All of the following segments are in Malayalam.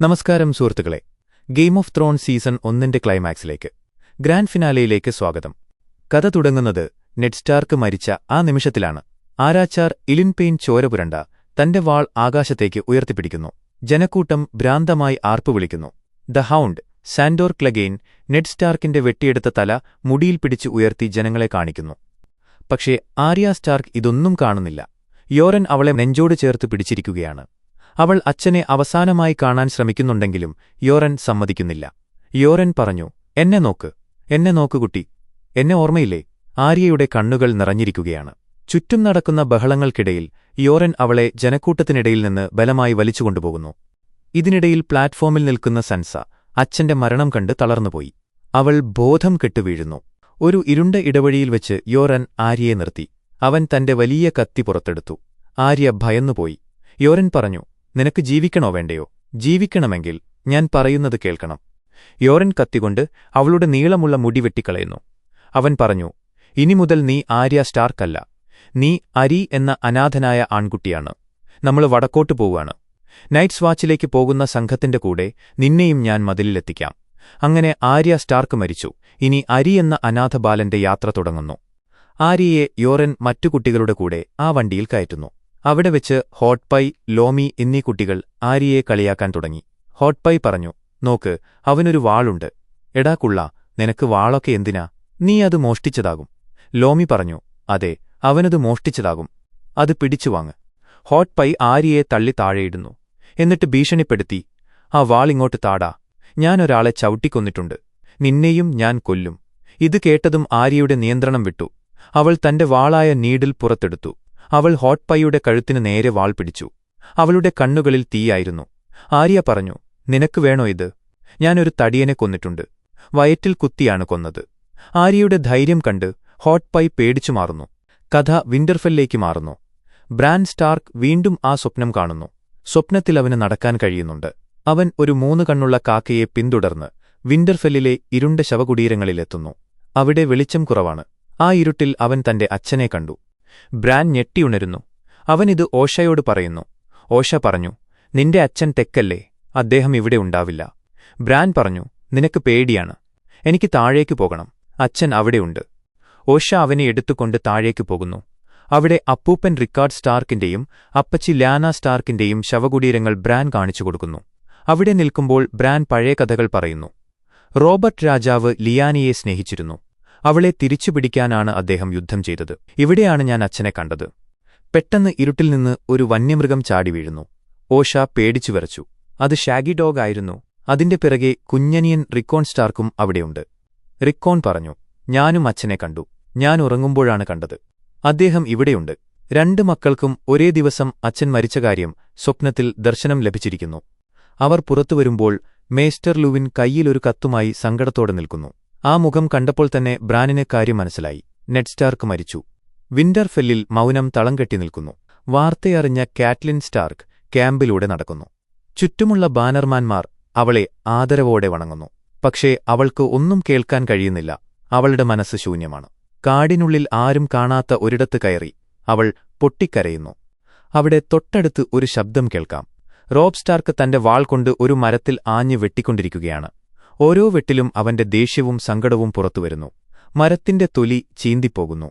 നമസ്കാരം സുഹൃത്തുക്കളെ. ഗെയിം ഓഫ് ത്രോൺ സീസൺ ഒന്നിന്റെ ക്ലൈമാക്സിലേക്ക് ഗ്രാൻഡ് ഫിനാലയിലേക്ക് സ്വാഗതം. കഥ തുടങ്ങുന്നത് നെറ്റ്സ്റ്റാർക്ക് മരിച്ച ആ നിമിഷത്തിലാണ്. ആരാച്ചാർ ഇലിൻപെയിൻ ചോരപുരണ്ട തന്റെ വാൾ ആകാശത്തേക്ക് ഉയർത്തിപ്പിടിക്കുന്നു. ജനക്കൂട്ടം ഭ്രാന്തമായി ആർപ്പു വിളിക്കുന്നു. ദ ഹൗണ്ട് സാൻഡോർ ക്ലഗെയിൻ നെറ്റ്സ്റ്റാർക്കിന്റെ വെട്ടിയെടുത്ത തല മുടിയിൽ പിടിച്ച് ഉയർത്തി ജനങ്ങളെ കാണിക്കുന്നു. പക്ഷേ ആര്യ സ്റ്റാർക്ക് ഇതൊന്നും കാണുന്നില്ല. യോരൻ അവളെ നെഞ്ചോട് ചേർത്ത് പിടിച്ചിരിക്കുകയാണ്. അവൾ അച്ഛനെ അവസാനമായി കാണാൻ ശ്രമിക്കുന്നുണ്ടെങ്കിലും യോരൻ സമ്മതിക്കുന്നില്ല. യോരൻ പറഞ്ഞു എന്നെ നോക്ക് എന്നെ നോക്ക് കുട്ടി എന്നെ ഓർമ്മയില്ലേ? ആര്യയുടെ കണ്ണുകൾ നിറഞ്ഞിരിക്കുകയാണ്. ചുറ്റും നടക്കുന്ന ബഹളങ്ങൾക്കിടയിൽ യോരൻ അവളെ ജനക്കൂട്ടത്തിനിടയിൽ നിന്ന് ബലമായി വലിച്ചുകൊണ്ടുപോകുന്നു. ഇതിനിടയിൽ പ്ലാറ്റ്ഫോമിൽ നിൽക്കുന്ന സൻസ അച്ഛന്റെ മരണം കണ്ട് തളർന്നുപോയി. അവൾ ബോധം കെട്ടുവീഴുന്നു ഒരു ഇരുണ്ട ഇടവഴിയിൽ വെച്ച് യോരൻ ആര്യയെ നിർത്തി. അവൻ തന്റെ വലിയ കത്തി പുറത്തെടുത്തു. ആര്യ ഭയന്നുപോയി. യോരൻ പറഞ്ഞു നിനക്ക് ജീവിക്കണോ വേണ്ടയോ? ജീവിക്കണമെങ്കിൽ ഞാൻ പറയുന്നത് കേൾക്കണം. യോരൻ കത്തികൊണ്ട് അവളുടെ നീളമുള്ള മുടി വെട്ടിക്കളയുന്നു. അവൻ പറഞ്ഞു ഇനി മുതൽ നീ ആര്യ സ്റ്റാർക്കല്ല. നീ അരി എന്ന അനാഥനായ ആൺകുട്ടിയാണ്. നമ്മൾ വടക്കോട്ട് പോവുകയാണ്. നൈറ്റ്സ് വാച്ചിലേക്ക് പോകുന്ന സംഘത്തിന്റെ കൂടെ നിന്നെയും ഞാൻ മതിലിലെത്തിക്കാം. അങ്ങനെ ആര്യ സ്റ്റാർക്ക് മരിച്ചു. ഇനി അരി എന്ന അനാഥബാലന്റെ യാത്ര തുടങ്ങുന്നു. ആര്യയെ യോറൻ മറ്റു കുട്ടികളുടെ കൂടെ ആ വണ്ടിയിൽ കയറ്റുന്നു. അവിടെ വെച്ച് ഹോട്ട് പൈ ലോമി എന്നീ കുട്ടികൾ ആര്യയെ കളിയാക്കാൻ തുടങ്ങി. ഹോട്ട് പൈ പറഞ്ഞു നോക്ക് അവനൊരു വാളുണ്ട്. എടാ കുള്ള നിനക്ക് വാളൊക്കെ എന്തിനാ? നീ അത് മോഷ്ടിച്ചതാകും. ലോമി പറഞ്ഞു അതെ അവനത് മോഷ്ടിച്ചതാകും. അത് പിടിച്ചു വാങ്ങ്. ഹോട്ട് പൈ ആര്യയെ തള്ളി താഴെയിടുന്നു. എന്നിട്ട് ഭീഷണിപ്പെടുത്തി ആ വാളിങ്ങോട്ട് താടാ. ഞാനൊരാളെ ചവിട്ടിക്കൊന്നിട്ടുണ്ട്. നിന്നെയും ഞാൻ കൊല്ലും. ഇത് കേട്ടതും ആര്യയുടെ നിയന്ത്രണം വിട്ടു. അവൾ തന്റെ വാളായ നീഡിൽ പുറത്തെടുത്തു. അവൾ ഹോട്ട്പൈയുടെ കഴുത്തിനു നേരെ വാൾ പിടിച്ചു. അവളുടെ കണ്ണുകളിൽ തീയായിരുന്നു. ആര്യ പറഞ്ഞു നിനക്ക് വേണോ ഇത്? ഞാനൊരു തടിയനെ കൊന്നിട്ടുണ്ട്. വയറ്റിൽ കുത്തിയാണ് കൊന്നത്. ആര്യയുടെ ധൈര്യം കണ്ട് ഹോട്ട്പൈ പേടിച്ചു മാറുന്നു. കഥ വിന്റർഫെല്ലേക്ക് മാറുന്നു. ബ്രാൻ സ്റ്റാർക്ക് വീണ്ടും ആ സ്വപ്നം കാണുന്നു. സ്വപ്നത്തിൽ അവന് നടക്കാൻ കഴിയുന്നുണ്ട്. അവൻ ഒരു മൂന്ന് കണ്ണുള്ള കാക്കയെ പിന്തുടർന്ന് വിന്റർഫെല്ലിലെ ഇരുണ്ട ശവകുടീരങ്ങളിലെത്തുന്നു അവിടെ വെളിച്ചം കുറവാണ്. ആ ഇരുട്ടിൽ അവൻ തന്റെ അച്ഛനെ കണ്ടു. ബ്രാൻ ഞെട്ടിയുണരുന്നു അവനിത് ഓഷയോട് പറയുന്നു. ഓഷ പറഞ്ഞു നിന്റെ അച്ഛൻ തെക്കല്ലേ അദ്ദേഹം ഇവിടെ ഉണ്ടാവില്ല. ബ്രാൻ പറഞ്ഞു നിനക്ക് പേടിയാണ് എനിക്ക് താഴേക്ക് പോകണം അച്ഛൻ അവിടെയുണ്ട് ഓഷ അവനെ എടുത്തുകൊണ്ട് താഴേക്ക് പോകുന്നു. അവിടെ അപ്പൂപ്പൻ റിക്കാർഡ് സ്റ്റാർക്കിന്റെയും അപ്പച്ചി ലാന സ്റ്റാർക്കിന്റെയും ശവകുടീരങ്ങൾ ബ്രാൻ കാണിച്ചു കൊടുക്കുന്നു. അവിടെ നിൽക്കുമ്പോൾ ബ്രാൻ പഴയ കഥകൾ പറയുന്നു. റോബർട്ട് രാജാവ് ലിയാനിയെ സ്നേഹിച്ചിരുന്നു. അവളെ തിരിച്ചുപിടിക്കാനാണ് അദ്ദേഹം യുദ്ധം ചെയ്തത്. ഇവിടെയാണ് ഞാൻ അച്ഛനെ കണ്ടത്. പെട്ടെന്ന് ഇരുട്ടിൽ നിന്ന് ഒരു വന്യമൃഗം ചാടി വീഴുന്നു. ഓഷ പേടിച്ചു വരച്ചു അത് ഷാഗി ഡോഗ് ആയിരുന്നു. അതിന്റെ പിറകെ കുഞ്ഞനിയൻ റിക്കോൺ സ്റ്റാർക്കും അവിടെയുണ്ട്. റിക്കോൺ പറഞ്ഞു ഞാനും അച്ഛനെ കണ്ടു. ഞാൻ ഉറങ്ങുമ്പോഴാണ് കണ്ടത്. അദ്ദേഹം ഇവിടെയുണ്ട്. രണ്ട് മക്കൾക്കും ഒരേ ദിവസം അച്ഛൻ മരിച്ച കാര്യം സ്വപ്നത്തിൽ ദർശനം ലഭിച്ചിരിക്കുന്നു. അവർ പുറത്തുവരുമ്പോൾ മേസ്റ്റർ ലുവിൻ കയ്യിലൊരു കത്തുമായി സങ്കടത്തോടെ നിൽക്കുന്നു. ആ മുഖം കണ്ടപ്പോൾ തന്നെ ബ്രാനിന് കാര്യം മനസ്സിലായി. നെറ്റ്സ്റ്റാർക്ക് മരിച്ചു. വിന്റർഫെല്ലിൽ മൗനം തളം കെട്ടി നിൽക്കുന്നു. വാർത്തയറിഞ്ഞ കാറ്റ്ലിൻ സ്റ്റാർക്ക് ക്യാമ്പിലൂടെ നടക്കുന്നു. ചുറ്റുമുള്ള ബാനർമാൻമാർ അവളെ ആദരവോടെ വണങ്ങുന്നു. പക്ഷേ അവൾക്ക് ഒന്നും കേൾക്കാൻ കഴിയുന്നില്ല. അവളുടെ മനസ്സ് ശൂന്യമാണ്. കാടിനുള്ളിൽ ആരും കാണാത്ത ഒരിടത്ത് കയറി അവൾ പൊട്ടിക്കരയുന്നു. അവിടെ തൊട്ടടുത്ത് ഒരു ശബ്ദം കേൾക്കാം. റോബ് സ്റ്റാർക്ക് തന്റെ വാൾ കൊണ്ട് ഒരു മരത്തിൽ ആഞ്ഞു വെട്ടിക്കൊണ്ടിരിക്കുകയാണ്. ഓരോ വെട്ടിലും അവന്റെ ദേഷ്യവും സങ്കടവും പുറത്തുവരുന്നു. മരത്തിന്റെ തൊലി ചീന്തിപ്പോകുന്നു.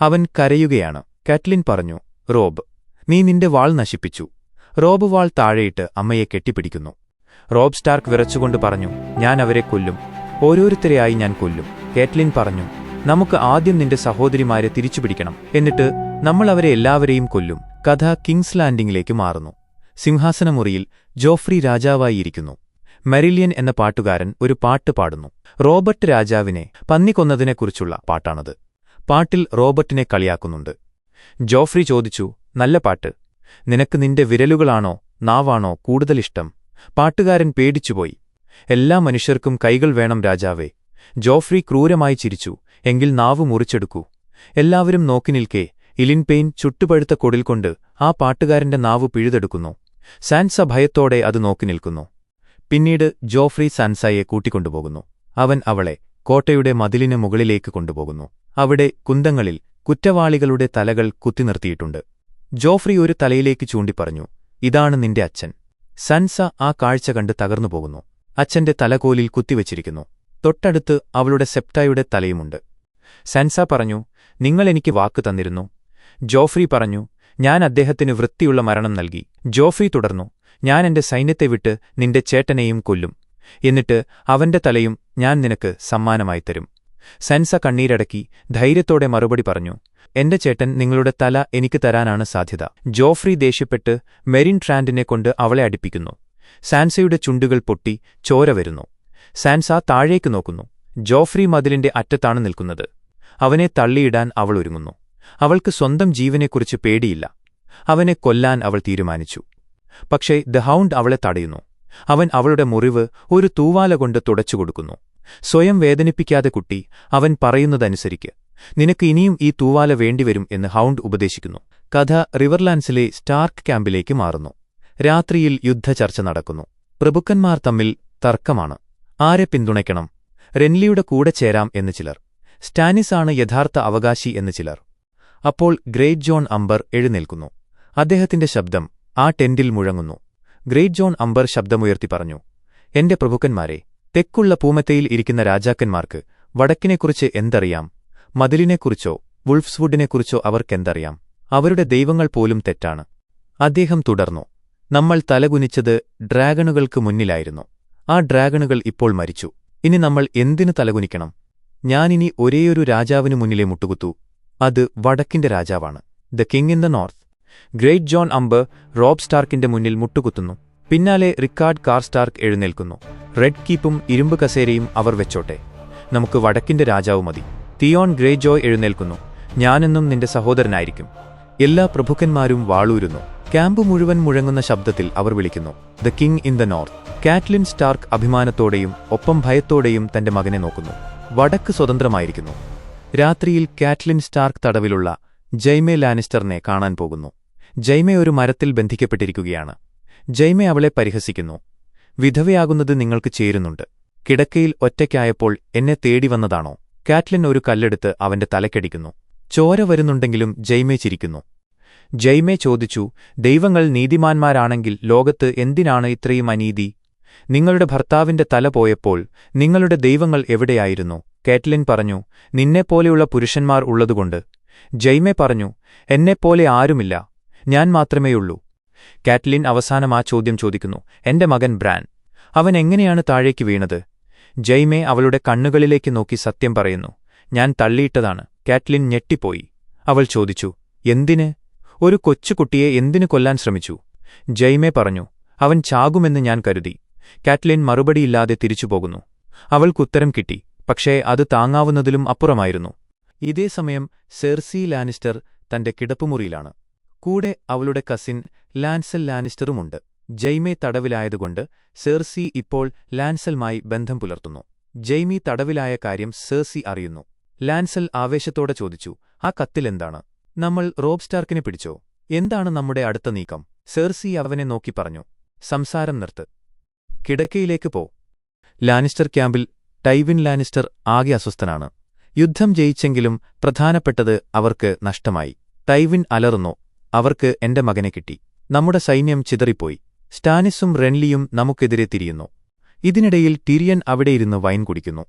അവൻ കരയുകയാണ്. കാറ്റ്ലിൻ പറഞ്ഞു റോബ് നീ നിന്റെ വാൾ നശിപ്പിച്ചു. റോബ് വാൾ താഴെയിട്ട് അമ്മയെ കെട്ടിപ്പിടിക്കുന്നു. റോബ് സ്റ്റാർക്ക് വിറച്ചുകൊണ്ട് പറഞ്ഞു ഞാൻ അവരെ കൊല്ലും. ഓരോരുത്തരെയായി ഞാൻ കൊല്ലും. കാറ്റ്ലിൻ പറഞ്ഞു നമുക്ക് ആദ്യം നിന്റെ സഹോദരിമാരെ തിരിച്ചുപിടിക്കണം. എന്നിട്ട് നമ്മൾ അവരെ എല്ലാവരെയും കൊല്ലും. കഥ കിങ്സ് ലാൻഡിംഗിലേക്ക് മാറുന്നു. സിംഹാസനമുറിയിൽ ജോഫ്രി രാജാവായിരിക്കുന്നു. മെറിലിയൻ എന്ന പാട്ടുകാരൻ ഒരു പാട്ട് പാടുന്നു. റോബർട്ട് രാജാവിനെ പന്നി കൊന്നതിനെക്കുറിച്ചുള്ള പാട്ടാണത്. പാട്ടിൽ റോബർട്ടിനെ കളിയാക്കുന്നുണ്ട്. ജോഫ്രി ചോദിച്ചു നല്ല പാട്ട്. നിനക്ക് നിന്റെ വിരലുകളാണോ നാവാണോ കൂടുതലിഷ്ടം? പാട്ടുകാരൻ പേടിച്ചുപോയി. എല്ലാ മനുഷ്യർക്കും കൈകൾ വേണം രാജാവേ. ജോഫ്രി ക്രൂരമായി ചിരിച്ചു. എങ്കിൽ നാവ് മുറിച്ചെടുക്കൂ. എല്ലാവരും നോക്കി നിൽക്കെ. ഇലിൻപെയിൻ ചുട്ടുപഴുത്ത കൊടിൽ കൊണ്ട് ആ പാട്ടുകാരന്റെ നാവ് പിഴുതെടുക്കുന്നു. സാൻസ ഭയത്തോടെ അത് നോക്കി നിൽക്കുന്നു. പിന്നീട് ജോഫ്രി സാൻസായെ കൂട്ടിക്കൊണ്ടുപോകുന്നു. അവൻ അവളെ കോട്ടയുടെ മതിലിന് മുകളിലേക്ക് കൊണ്ടുപോകുന്നു. അവിടെ കുന്തങ്ങളിൽ കുറ്റവാളികളുടെ തലകൾ കുത്തിനിർത്തിയിട്ടുണ്ട്. ജോഫ്രി ഒരു തലയിലേക്ക് ചൂണ്ടിപ്പറഞ്ഞു ഇതാണ് നിന്റെ അച്ഛൻ. സൻസ ആ കാഴ്ച കണ്ട് തകർന്നുപോകുന്നു. അച്ഛന്റെ തലകോലിൽ കുത്തിവച്ചിരിക്കുന്നു. തൊട്ടടുത്ത് അവളുടെ സെപ്റ്റായുടെ തലയുമുണ്ട്. സൻസ പറഞ്ഞു നിങ്ങൾ എനിക്ക് വാക്ക് തന്നിരുന്നു. ജോഫ്രി പറഞ്ഞു ഞാൻ അദ്ദേഹത്തിന് വൃത്തിയുള്ള മരണം നൽകി. ജോഫി തുടർന്നു ഞാൻ എന്റെ സൈന്യത്തെ വിട്ട് നിന്റെ ചേട്ടനെയും കൊല്ലും. എന്നിട്ട് അവന്റെ തലയും ഞാൻ നിനക്ക് സമ്മാനമായി തരും. സെൻസ കണ്ണീരടക്കി ധൈര്യത്തോടെ മറുപടി പറഞ്ഞു എന്റെ ചേട്ടൻ നിങ്ങളുടെ തല എനിക്ക് തരാനാണ് സാധ്യത. ജോഫ്രി ദേഷ്യപ്പെട്ട് മെരിൻ ട്രാൻഡിനെ കൊണ്ട് അവളെ അടുപ്പിക്കുന്നു. സാൻസയുടെ ചുണ്ടുകൾ പൊട്ടി ചോര വരുന്നു. സാൻസ താഴേക്ക് നോക്കുന്നു. ജോഫ്രി മതിലിന്റെ അറ്റത്താണ് നിൽക്കുന്നത്. അവനെ തള്ളിയിടാൻ അവൾ ഒരുങ്ങുന്നു. അവൾക്ക് സ്വന്തം ജീവനെക്കുറിച്ച് പേടിയില്ല. അവനെ കൊല്ലാൻ അവൾ തീരുമാനിച്ചു. പക്ഷേ ദ ഹൗണ്ട് അവളെ തടയുന്നു. അവൻ അവളുടെ മുറിവ് ഒരു തൂവാല കൊണ്ട് തുടച്ചുകൊടുക്കുന്നു. സ്വയം വേദനിപ്പിക്കാതെ കുട്ടി അവൻ പറയുന്നതനുസരിക്ക് നിനക്ക് ഇനിയും ഈ തൂവാല വേണ്ടിവരും എന്ന് ഹൗണ്ട് ഉപദേശിക്കുന്നു. കഥ റിവർലാൻഡ്സിലെ സ്റ്റാർക്ക് ക്യാമ്പിലേക്ക് മാറുന്നു. രാത്രിയിൽ യുദ്ധചർച്ച നടക്കുന്നു. പ്രഭുക്കന്മാർ തമ്മിൽ തർക്കമാണ്. ആരെ പിന്തുണയ്ക്കണം? റെൻലിയുടെ കൂടെ ചേരാം എന്ന് ചിലർ. സ്റ്റാനിസാണ് യഥാർത്ഥ അവകാശി എന്ന് ചിലർ. അപ്പോൾ ഗ്രേറ്റ് ജോൺ അംബർ എഴുന്നേൽക്കുന്നു. അദ്ദേഹത്തിന്റെ ശബ്ദം ആ ടെന്റിൽ മുഴങ്ങുന്നു. ഗ്രേറ്റ് ജോൺ അംബർ ശബ്ദമുയർത്തി പറഞ്ഞു എന്റെ പ്രഭുക്കന്മാരെ തെക്കുള്ള പൂമത്തയിൽ ഇരിക്കുന്ന രാജാക്കന്മാർക്ക് വടക്കിനെക്കുറിച്ച് എന്തറിയാം? മതിലിനെക്കുറിച്ചോ വുൾഫ്സ്വുഡിനെക്കുറിച്ചോ അവർക്കെന്തറിയാം? അവരുടെ ദൈവങ്ങൾ പോലും തെറ്റാണ്. അദ്ദേഹം തുടർന്നു നമ്മൾ തലകുനിച്ചത് ഡ്രാഗണുകൾക്ക് മുന്നിലായിരുന്നു. ആ ഡ്രാഗണുകൾ ഇപ്പോൾ മരിച്ചു. ഇനി നമ്മൾ എന്തിനു തലകുനിക്കണം? ഞാനിനി ഒരേയൊരു രാജാവിനു മുന്നിലെ മുട്ടുകുത്തു. അത് വടക്കിന്റെ രാജാവാണ്. The king in the north. Great Jon Umber Robb സ്റ്റാർക്കിന്റെ മുന്നിൽ മുട്ടുകുത്തുന്നു. പിന്നാലെ റിക്കാർഡ് കാർ സ്റ്റാർക്ക് എഴുന്നേൽക്കുന്നു. റെഡ് കീപ്പും ഇരുമ്പ് കസേരയും അവർ വെച്ചോട്ടെ. നമുക്ക് വടക്കിന്റെ രാജാവ് മതി. തിയോൺ ഗ്രേജോയ് എഴുന്നേൽക്കുന്നു. ഞാനെന്നും നിന്റെ സഹോദരനായിരിക്കും. എല്ലാ പ്രഭുക്കന്മാരും വാളൂരുന്നു. ക്യാമ്പ് മുഴുവൻ മുഴങ്ങുന്ന ശബ്ദത്തിൽ അവർ വിളിക്കുന്നു. The king in the north. Catelyn Stark അഭിമാനത്തോടെയും ഒപ്പം ഭയത്തോടെയും തന്റെ മകനെ നോക്കുന്നു. വടക്ക് സ്വതന്ത്രമായിരിക്കുന്നു. രാത്രിയിൽ കാറ്റ്ലിൻ സ്റ്റാർക്ക് തടവിലുള്ള ജൈമെ ലാനിസ്റ്ററിനെ കാണാൻ പോകുന്നു. ജൈമെ ഒരു മരത്തിൽ ബന്ധിക്കപ്പെട്ടിരിക്കുകയാണ്. ജൈമെ അവളെ പരിഹസിക്കുന്നു. വിധവയാകുന്നത് നിങ്ങൾക്ക് ചേരുന്നുണ്ട്. കിടക്കയിൽ ഒറ്റയ്ക്കായപ്പോൾ എന്നെ തേടി വന്നതാണോ? കാറ്റ്ലിൻ ഒരു കല്ലെടുത്ത് അവന്റെ തലക്കടിക്കുന്നു. ചോര വരുന്നുണ്ടെങ്കിലും ജൈമെ ചിരിക്കുന്നു. ജൈമെ ചോദിച്ചു ദൈവങ്ങൾ നീതിമാന്മാരാണെങ്കിൽ ലോകത്ത് എന്തിനാണ് ഇത്രയും അനീതി? നിങ്ങളുടെ ഭർത്താവിന്റെ തല പോയപ്പോൾ നിങ്ങളുടെ ദൈവങ്ങൾ എവിടെയായിരുന്നു? കാറ്റ്ലിൻ പറഞ്ഞു നിന്നെപ്പോലെയുള്ള പുരുഷന്മാർ ഉള്ളതുകൊണ്ട്. ജയ്മെ പറഞ്ഞു എന്നെപ്പോലെ ആരുമില്ല ഞാൻ മാത്രമേയുള്ളൂ. കാറ്റ്ലിൻ അവസാനം ആ ചോദ്യം ചോദിക്കുന്നു എന്റെ മകൻ ബ്രാൻ അവൻ എങ്ങനെയാണ് താഴേക്ക് വീണത്? ജയ്മെ അവളുടെ കണ്ണുകളിലേക്ക് നോക്കി സത്യം പറയുന്നു ഞാൻ തള്ളിയിട്ടതാണ്. കാറ്റ്ലിൻ ഞെട്ടിപ്പോയി. അവൾ ചോദിച്ചു എന്തിന്? ഒരു കൊച്ചുകുട്ടിയെ എന്തിനു കൊല്ലാൻ ശ്രമിച്ചു? ജയ്മെ പറഞ്ഞു അവൻ ചാകുമെന്ന് ഞാൻ കരുതി. കാറ്റ്ലിൻ മറുപടിയില്ലാതെ തിരിച്ചുപോകുന്നു. അവൾക്കുത്തരം കിട്ടി പക്ഷേ അത് താങ്ങാവുന്നതിലും അപ്പുറമായിരുന്നു. ഇതേസമയം സെർസി ലാനിസ്റ്റർ തന്റെ കിടപ്പുമുറിയിലാണ്. കൂടെ അവളുടെ കസിൻ ലാൻസൽ ലാനിസ്റ്ററുമുണ്ട്. ജെയ്മെ തടവിലായതുകൊണ്ട് സെർസി ഇപ്പോൾ ലാൻസലുമായി ബന്ധം പുലർത്തുന്നു. ജെയ്മി തടവിലായ കാര്യം സെർസി അറിയുന്നു. ലാൻസൽ ആവേശത്തോടെ ചോദിച്ചു ആ കത്തിലെന്താണ് നമ്മൾ റോബ് സ്റ്റാർക്കിനെ പിടിച്ചോ? എന്താണ് നമ്മുടെ അടുത്ത നീക്കം? സെർസി അവനെ നോക്കി പറഞ്ഞു സംസാരം നിർത്ത്. കിടക്കയിലേക്ക് പോ. ലാനിസ്റ്റർ ക്യാമ്പിൽ ടൈവിൻ ലാനിസ്റ്റർ ആകെ അസ്വസ്ഥനാണ്. യുദ്ധം ജയിച്ചെങ്കിലും പ്രധാനപ്പെട്ടത് അവർക്ക് നഷ്ടമായി. ടൈവിൻ അലറുന്നു അവർക്ക് എന്റെ മകനെ കിട്ടി. നമ്മുടെ സൈന്യം ചിതറിപ്പോയി. സ്റ്റാനിസും റെൻലിയും നമുക്കെതിരെ തിരിയുന്നു. ഇതിനിടയിൽ ടിരിയൻ അവിടെയിരുന്ന് വൈൻ കുടിക്കുന്നു.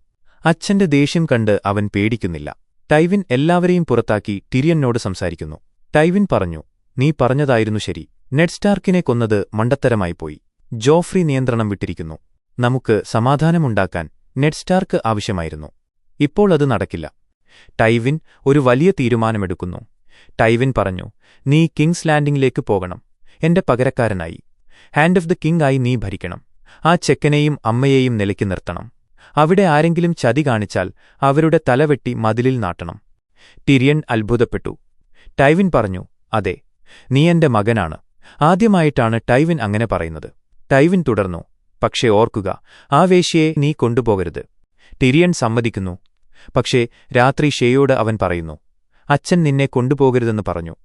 അച്ഛന്റെ ദേഷ്യം കണ്ട് അവൻ പേടിക്കുന്നില്ല. ടൈവിൻ എല്ലാവരെയും പുറത്താക്കി ടിരിയനോട് സംസാരിക്കുന്നു. ടൈവിൻ പറഞ്ഞു നീ പറഞ്ഞതായിരുന്നു ശരി. നെഡ് സ്റ്റാർക്കിനെ കൊന്നത് മണ്ടത്തരമായിപ്പോയി ജോഫ്രി നിയന്ത്രണം വിട്ടിരിക്കുന്നു. നമുക്ക് സമാധാനമുണ്ടാക്കാൻ നെഡ് സ്റ്റാർക്ക് ആവശ്യമായിരുന്നു. ഇപ്പോൾ അത് നടക്കില്ല. ടൈവിൻ ഒരു വലിയ തീരുമാനമെടുക്കുന്നു. ടൈവിൻ പറഞ്ഞു നീ കിങ്സ് ലാൻഡിംഗിലേക്ക് പോകണം. എന്റെ പകരക്കാരനായി. ഹാൻഡ് ഓഫ് ദ കിങ് ആയി നീ ഭരിക്കണം. ആ ചെക്കനെയും അമ്മയെയും നിലയ്ക്ക് നിർത്തണം. അവിടെ ആരെങ്കിലും ചതി കാണിച്ചാൽ അവരുടെ തലവെട്ടി മതിലിൽ നാട്ടണം. ടിരിയൻ അത്ഭുതപ്പെട്ടു. ടൈവിൻ പറഞ്ഞു അതെ നീ എന്റെ മകനാണ്. ആദ്യമായിട്ടാണ് ടൈവിൻ അങ്ങനെ പറയുന്നത്. ടൈവിൻ തുടർന്നു പക്ഷേ ഓർക്കുക ആ വേശ്യയെ നീ കൊണ്ടുപോകരുത്. ടിരിയൻ സമ്മതിക്കുന്നു. പക്ഷേ രാത്രി ഷേയോട് അവൻ പറയുന്നു അച്ഛൻ നിന്നെ കൊണ്ടുപോകരുതെന്ന് പറഞ്ഞു.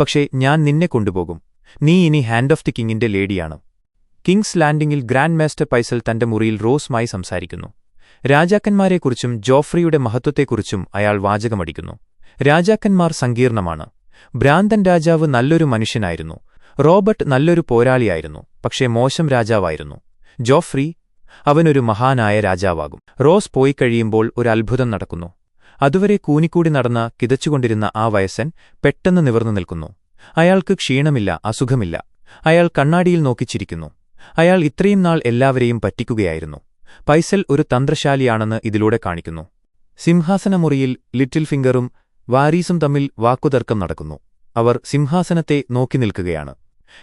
പക്ഷേ ഞാൻ നിന്നെ കൊണ്ടുപോകും. നീ ഇനി ഹാൻഡ് ഓഫ് ദി കിങ്ങിന്റെ ലേഡിയാണ്. കിങ്സ് ലാൻഡിംഗിൽ ഗ്രാൻഡ് മാസ്റ്റർ പൈസൽ തന്റെ മുറിയിൽ റോസുമായി സംസാരിക്കുന്നു. രാജാക്കന്മാരെക്കുറിച്ചും ജോഫ്രിയുടെ മഹത്വത്തെക്കുറിച്ചും അയാൾ വാചകമടിക്കുന്നു. രാജാക്കന്മാർ സങ്കീർണമാണ്. ഭ്രാന്തൻ രാജാവ് നല്ലൊരു മനുഷ്യനായിരുന്നു. റോബർട്ട് നല്ലൊരു പോരാളിയായിരുന്നു. പക്ഷേ മോശം രാജാവായിരുന്നു. ജോഫ്രി അവനൊരു മഹാനായ രാജാവാകും. റോസ് പോയി കഴിയുമ്പോൾ ഒരു അത്ഭുതം നടക്കുന്നു. അതുവരെ കൂനിക്കൂടി നടന്ന കിതച്ചുകൊണ്ടിരുന്ന ആ വയസ്സൻ പെട്ടെന്ന് നിവർന്നു നിൽക്കുന്നു. അയാൾക്ക് ക്ഷീണമില്ല അസുഖമില്ല. അയാൾ കണ്ണാടിയിൽ നോക്കിച്ചിരിക്കുന്നു അയാൾ ഇത്രയും നാൾ എല്ലാവരെയും പറ്റിക്കുകയായിരുന്നു. പൈസൽ ഒരു തന്ത്രശാലിയാണെന്ന് ഇതിലൂടെ കാണിക്കുന്നു. സിംഹാസനമുറിയിൽ ലിറ്റിൽ ഫിംഗറും വാരീസും തമ്മിൽ വാക്കുതർക്കം നടക്കുന്നു. അവർ സിംഹാസനത്തെ നോക്കി നിൽക്കുകയാണ്.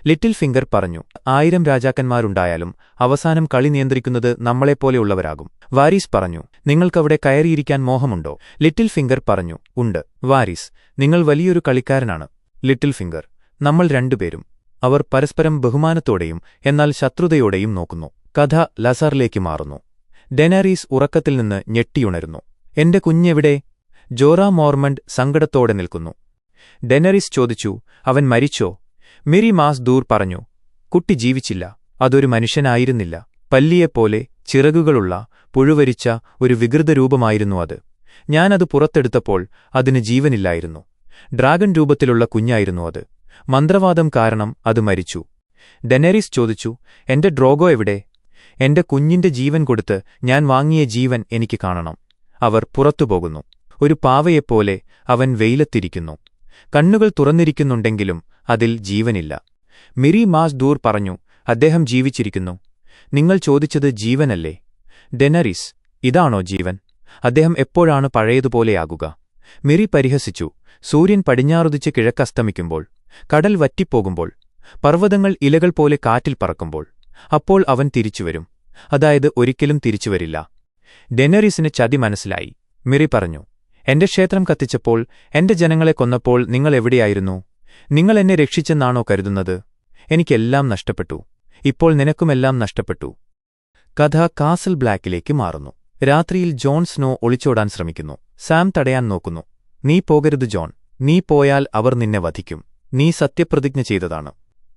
ലിറ്റിൽ ഫിംഗർ പറഞ്ഞു ആയിരം രാജാക്കന്മാരുണ്ടായാലും അവസാനം കളി നിയന്ത്രിക്കുന്നത് നമ്മളെപ്പോലെയുള്ളവരാകും. വാരീസ് പറഞ്ഞു നിങ്ങൾക്കവിടെ കയറിയിരിക്കാൻ മോഹമുണ്ടോ? ലിറ്റിൽ ഫിംഗർ പറഞ്ഞു ഉണ്ട് വാരീസ് നിങ്ങൾ വലിയൊരു കളിക്കാരനാണ്. ലിറ്റിൽ ഫിംഗർ നമ്മൾ രണ്ടുപേരും അവർ പരസ്പരം ബഹുമാനത്തോടെയും എന്നാൽ ശത്രുതയോടെയും നോക്കുന്നു. കഥ ലസാറിലേക്ക് മാറുന്നു. ഡെനാരീസ് ഉറക്കത്തിൽ നിന്ന് ഞെട്ടിയുണരുന്നു. എന്റെ കുഞ്ഞെവിടെ? ജോറാ മോർമണ്ട് സങ്കടത്തോടെ നിൽക്കുന്നു. ഡെനറിസ് ചോദിച്ചു അവൻ മരിച്ചോ? മിരി മാസ് ദൂർ പറഞ്ഞു കുട്ടി ജീവിച്ചില്ല അതൊരു മനുഷ്യനായിരുന്നില്ല. പല്ലിയെപ്പോലെ ചിറകുകളുള്ള പുഴുവരിച്ച ഒരു വികൃതരൂപമായിരുന്നു അത്. ഞാനത് പുറത്തെടുത്തപ്പോൾ അതിന് ജീവനില്ലായിരുന്നു. ഡ്രാഗൺ രൂപത്തിലുള്ള കുഞ്ഞായിരുന്നു അത്. മന്ത്രവാദം കാരണം അത് മരിച്ചു. ഡെനറിസ് ചോദിച്ചു എന്റെ ഡ്രോഗോ എവിടെ? എന്റെ കുഞ്ഞിന്റെ ജീവൻ കൊടുത്ത് ഞാൻ വാങ്ങിയ ജീവൻ എനിക്ക് കാണണം. അവർ പുറത്തുപോകുന്നു. ഒരു പാവയെപ്പോലെ അവൻ വെയിലത്തിരിക്കുന്നു. കണ്ണുകൾ തുറന്നിരിക്കുന്നുണ്ടെങ്കിലും അതിൽ ജീവനില്ല. മിരി മാസ് ദൂർ പറഞ്ഞു അദ്ദേഹം ജീവിച്ചിരിക്കുന്നു. നിങ്ങൾ ചോദിച്ചത് ജീവനല്ലേ? ഡെനറിസ് ഇതാണോ ജീവൻ? അദ്ദേഹം എപ്പോഴാണ് പഴയതുപോലെയാകുക? മിറി പരിഹസിച്ചു. സൂര്യൻ പടിഞ്ഞാറുദിച്ച് കിഴക്കസ്തമിക്കുമ്പോൾ കടൽ വറ്റിപ്പോകുമ്പോൾ പർവതങ്ങൾ ഇലകൾ പോലെ കാറ്റിൽ പറക്കുമ്പോൾ അപ്പോൾ അവൻ തിരിച്ചുവരും. അതായത് ഒരിക്കലും തിരിച്ചുവരില്ല. ഡെനറിസിന് ചതി മനസ്സിലായി. മിറി പറഞ്ഞു എന്റെ ക്ഷേത്രം കത്തിച്ചപ്പോൾ എന്റെ ജനങ്ങളെ കൊന്നപ്പോൾ നിങ്ങൾ എവിടെയായിരുന്നു? നിങ്ങൾ എന്നെ രക്ഷിച്ചെന്നാണോ കരുതുന്നത്? എനിക്കെല്ലാം നഷ്ടപ്പെട്ടു. ഇപ്പോൾ നിനക്കുമെല്ലാം നഷ്ടപ്പെട്ടു. കഥ കാസൽ ബ്ലാക്കിലേക്ക് മാറുന്നു. രാത്രിയിൽ ജോൺ സ്നോ ഒളിച്ചോടാൻ ശ്രമിക്കുന്നു. സാം തടയാൻ നോക്കുന്നു. നീ പോകരുത് ജോൺ. നീ പോയാൽ അവർ നിന്നെ വധിക്കും. നീ സത്യപ്രതിജ്ഞ ചെയ്തതാണ്.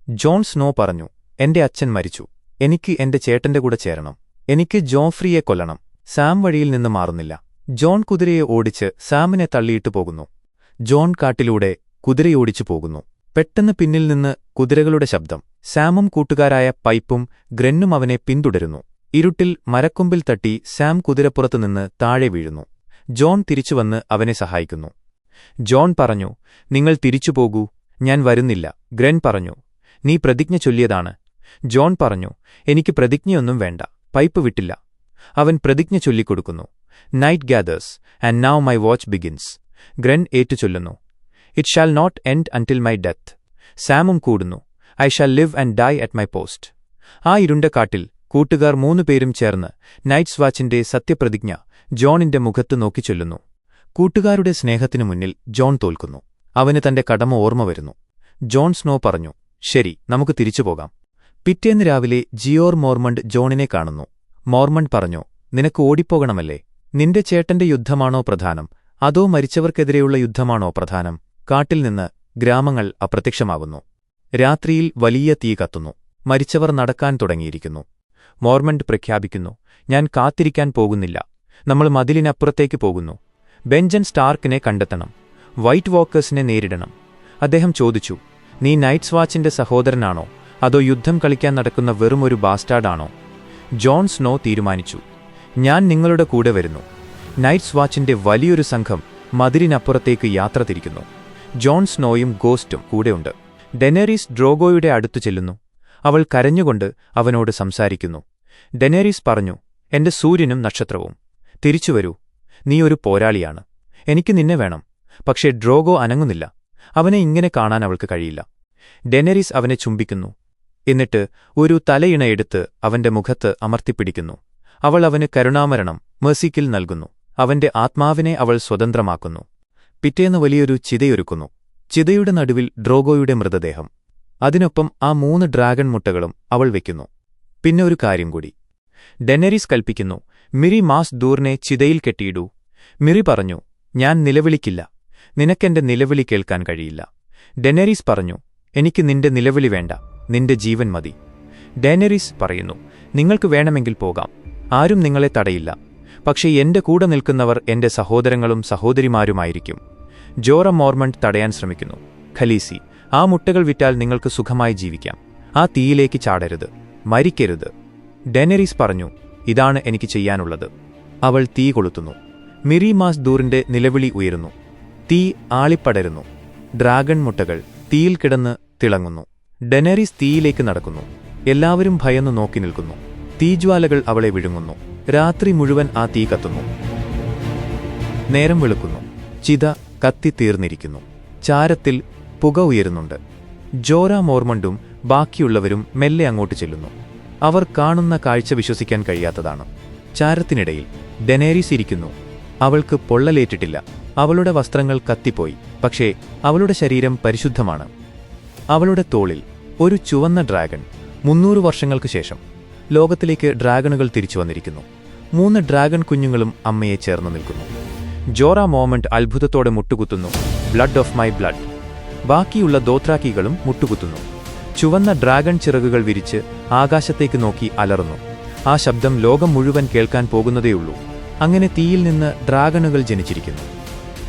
ജോൺ സ്നോ പറഞ്ഞു എന്റെ അച്ഛൻ മരിച്ചു. എനിക്ക് എന്റെ ചേട്ടന്റെ കൂടെ ചേരണം. എനിക്ക് ജോഫ്രിയെ കൊല്ലണം. സാം വഴിയിൽ നിന്ന് മാറുന്നില്ല. ജോൺ കുതിരയെ ഓടിച്ച് സാമിനെ തള്ളിയിട്ടു പോകുന്നു. ജോൺ കാട്ടിലൂടെ കുതിരയോടിച്ചു പോകുന്നു. പെട്ടെന്ന് പിന്നിൽ നിന്ന് കുതിരകളുടെ ശബ്ദം. സാമും കൂട്ടുകാരായ പൈപ്പും ഗ്രന്നും അവനെ പിന്തുടരുന്നു. ഇരുട്ടിൽ മരക്കൊമ്പിൽ തട്ടി സാം കുതിരപ്പുറത്തുനിന്ന് താഴെ വീഴുന്നു. ജോൺ തിരിച്ചുവന്ന് അവനെ സഹായിക്കുന്നു. ജോൺ പറഞ്ഞു നിങ്ങൾ തിരിച്ചുപോകൂ ഞാൻ വരുന്നില്ല. ഗ്രൻ പറഞ്ഞു നീ പ്രതിജ്ഞ ചൊല്ലിയതാണ്. ജോൺ പറഞ്ഞു എനിക്ക് പ്രതിജ്ഞയൊന്നും വേണ്ട. പൈപ്പ് വിട്ടില്ല. അവൻ പ്രതിജ്ഞ ചൊല്ലിക്കൊടുക്കുന്നു. Night gathers and now my watch begins Grenn ഏറ്റുചൊല്ലുന്നു it shall not end until my death സാമും കൂടുന്നു. I shall live and die at my post ആ ഇരുണ്ട കാട്ടിൽ കൂട്ടുകാർ മൂന്നുപേരും ചേർന്ന് നൈറ്റ്സ് വാച്ചിന്റെ സത്യപ്രതിജ്ഞ ജോണിന്റെ മുഖത്ത് നോക്കി ചൊല്ലുന്നു. കൂട്ടുകാരുടെ സ്നേഹത്തിനു മുന്നിൽ ജോൺ തോൽക്കുന്നു. അവന് തന്റെ കടമ ഓർമ്മ വരുന്നു. ജോൺ സ്നോ പറഞ്ഞു ശരി നമുക്ക് തിരിച്ചുപോകാം പിറ്റേന്ന് രാവിലെ ജിയോർ മോർമണ്ട് ജോണിനെ കാണുന്നു. മോർമണ്ട് പറഞ്ഞു നിനക്ക് ഓടിപ്പോകണമല്ലേ? നിന്റെ ചേട്ടന്റെ യുദ്ധമാണോ പ്രധാനം? അതോ മരിച്ചവർക്കെതിരെയുള്ള യുദ്ധമാണോ പ്രധാനം? കാട്ടിൽ നിന്ന് ഗ്രാമങ്ങൾ അപ്രത്യക്ഷമാകുന്നു. രാത്രിയിൽ വലിയ തീ കത്തുന്നു. മരിച്ചവർ നടക്കാൻ തുടങ്ങിയിരിക്കുന്നു. മോർമണ്ട് പ്രഖ്യാപിക്കുന്നു ഞാൻ കാത്തിരിക്കാൻ പോകുന്നില്ല. നമ്മൾ മതിലിനപ്പുറത്തേക്ക് പോകുന്നു. ബെഞ്ചൻ സ്റ്റാർക്കിനെ കണ്ടെത്തണം. വൈറ്റ് വാക്കേഴ്സിനെ നേരിടണം. അദ്ദേഹം ചോദിച്ചു നീ നൈറ്റ്സ് വാച്ചിന്റെ സഹോദരനാണോ? അതോ യുദ്ധം കളിക്കാൻ നടക്കുന്ന വെറുമൊരു ബാസ്റ്റാർഡാണോ? ജോൺ സ്നോ തീരുമാനിച്ചു ഞാൻ നിങ്ങളുടെ കൂടെ വരുന്നു. നൈറ്റ്സ് വാച്ചിന്റെ വലിയൊരു സംഘം മതിരിനപ്പുറത്തേക്ക് യാത്ര തിരിക്കുന്നു. ജോൺ സ്നോയും ഗോസ്റ്റും കൂടെയുണ്ട് ഡെനേരീസ് ഡ്രോഗോയുടെ അടുത്തു ചെല്ലുന്നു. അവൾ കരഞ്ഞുകൊണ്ട് അവനോട് സംസാരിക്കുന്നു. ഡെനേരീസ് പറഞ്ഞു എന്റെ സൂര്യനും നക്ഷത്രവും. തിരിച്ചുവരൂ നീ ഒരു പോരാളിയാണ്. എനിക്ക് നിന്നെ വേണം. പക്ഷേ ഡ്രോഗോ അനങ്ങുന്നില്ല. അവനെ ഇങ്ങനെ കാണാൻ അവൾക്ക് കഴിയില്ല. ഡെനേരീസ് അവനെ ചുംബിക്കുന്നു. എന്നിട്ട് ഒരു തലയിണ തലയിണയെടുത്ത് അവന്റെ മുഖത്ത് അമർത്തിപ്പിടിക്കുന്നു. അവൾ അവന് കരുണാമരണം മേഴ്സിക്കിൽ നൽകുന്നു. അവന്റെ ആത്മാവിനെ അവൾ സ്വതന്ത്രമാക്കുന്നു. പിറ്റേന്ന് വലിയൊരു ചിതയൊരുക്കുന്നു. ചിതയുടെ നടുവിൽ ഡ്രോഗോയുടെ മൃതദേഹം. അതിനൊപ്പം ആ മൂന്ന് ഡ്രാഗൺ മുട്ടകളും അവൾ വെക്കുന്നു. പിന്നെ ഒരു കാര്യം കൂടി. ഡെനറിസ് കൽപ്പിക്കുന്നു മിറി മാസ് ദൂറിനെ ചിതയിൽ കെട്ടിയിടൂ. മിറി പറഞ്ഞു ഞാൻ നിലവിളിക്കില്ല. നിനക്കെന്റെ നിലവിളി കേൾക്കാൻ കഴിയില്ല. ഡെനറിസ് പറഞ്ഞു എനിക്ക് നിന്റെ നിലവിളി വേണ്ട. നിന്റെ ജീവൻ മതി. ഡെനറിസ് പറയുന്നു നിങ്ങൾക്ക് വേണമെങ്കിൽ പോകാം. ആരും നിങ്ങളെ തടയില്ല. പക്ഷേ എന്റെ കൂടെ നിൽക്കുന്നവർ എന്റെ സഹോദരങ്ങളും സഹോദരിമാരുമായിരിക്കും. ജോറ മോർമണ്ട് തടയാൻ ശ്രമിക്കുന്നു. ഖലീസി ആ മുട്ടകൾ വിറ്റാൽ നിങ്ങൾക്ക് സുഖമായി ജീവിക്കാം. ആ തീയിലേക്ക് ചാടരുത്. മരിക്കരുത്. ഡെനറിസ് പറഞ്ഞു ഇതാണ് എനിക്ക് ചെയ്യാനുള്ളത്. അവൾ തീ കൊളുത്തുന്നു. മിറി മാസ് ദൂറിന്റെ നിലവിളി ഉയരുന്നു. തീ ആളിപ്പടരുന്നു. ഡ്രാഗൺ മുട്ടകൾ തീയിൽ കിടന്ന് തിളങ്ങുന്നു. ഡെനറിസ് തീയിലേക്ക് നടക്കുന്നു. എല്ലാവരും ഭയന്ന് നോക്കി നിൽക്കുന്നു. തീജ്വാലകൾ അവളെ വിഴുങ്ങുന്നു. രാത്രി മുഴുവൻ ആ തീ കത്തുന്നു. നേരം വെളുക്കുന്നു. ചിത കത്തിത്തീർന്നിരിക്കുന്നു ചാരത്തിൽ പുക ഉയരുന്നുണ്ട്. ജോറ മോർമണ്ടും ബാക്കിയുള്ളവരും മെല്ലെ അങ്ങോട്ട് ചെല്ലുന്നു. അവർ കാണുന്ന കാഴ്ച വിശ്വസിക്കാൻ കഴിയാത്തതാണ്. ചാരത്തിനിടയിൽ ഡെനേരിസ് ഇരിക്കുന്നു. അവൾക്ക് പൊള്ളലേറ്റിട്ടില്ല. അവളുടെ വസ്ത്രങ്ങൾ കത്തിപ്പോയി. പക്ഷേ അവളുടെ ശരീരം പരിശുദ്ധമാണ്. അവളുടെ തോളിൽ ഒരു ചുവന്ന ഡ്രാഗൺ മുന്നൂറ് വർഷങ്ങൾക്ക് ശേഷം. ലോകത്തിലേക്ക് ഡ്രാഗണുകൾ തിരിച്ചു വന്നിരിക്കുന്നു. മൂന്ന് ഡ്രാഗൺ കുഞ്ഞുങ്ങളും അമ്മയെ ചേർന്ന് നിൽക്കുന്നു. ജോറ മോമെന്റ് അത്ഭുതത്തോടെ മുട്ടുകുത്തുന്നു. Blood of my blood. ബാക്കിയുള്ള ദോത്രാക്കികളും മുട്ടുകുത്തുന്നു. ചുവന്ന ഡ്രാഗൺ ചിറകുകൾ വിരിച്ച് ആകാശത്തേക്ക് നോക്കി അലറുന്നു. ആ ശബ്ദം ലോകം മുഴുവൻ കേൾക്കാൻ പോകുന്നതേയുള്ളൂ. അങ്ങനെ തീയിൽ നിന്ന് ഡ്രാഗണുകൾ ജനിച്ചിരിക്കുന്നു.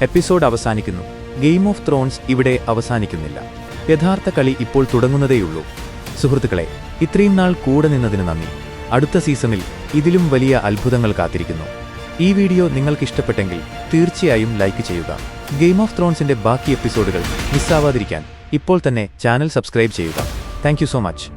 എപ്പിസോഡ് അവസാനിക്കുന്നു. ഗെയിം ഓഫ് ത്രോൺസ് ഇവിടെ അവസാനിക്കുന്നില്ല. യഥാർത്ഥ കളി ഇപ്പോൾ തുടങ്ങുന്നതേയുള്ളൂ. സുഹൃത്തുക്കളെ ഇത്രയും നാൾ കൂടെ നിന്നതിന് നന്ദി. അടുത്ത സീസണിൽ ഇതിലും വലിയ അത്ഭുതങ്ങൾ കാത്തിരിക്കുന്നു. ഈ വീഡിയോ നിങ്ങൾക്ക് ഇഷ്ടപ്പെട്ടെങ്കിൽ തീർച്ചയായും ലൈക്ക് ചെയ്യുക. ഗെയിം ഓഫ് ത്രോൺസിന്റെ ബാക്കി എപ്പിസോഡുകൾ മിസ്സാവാതിരിക്കാൻ ഇപ്പോൾ തന്നെ ചാനൽ സബ്സ്ക്രൈബ് ചെയ്യുക. Thank so much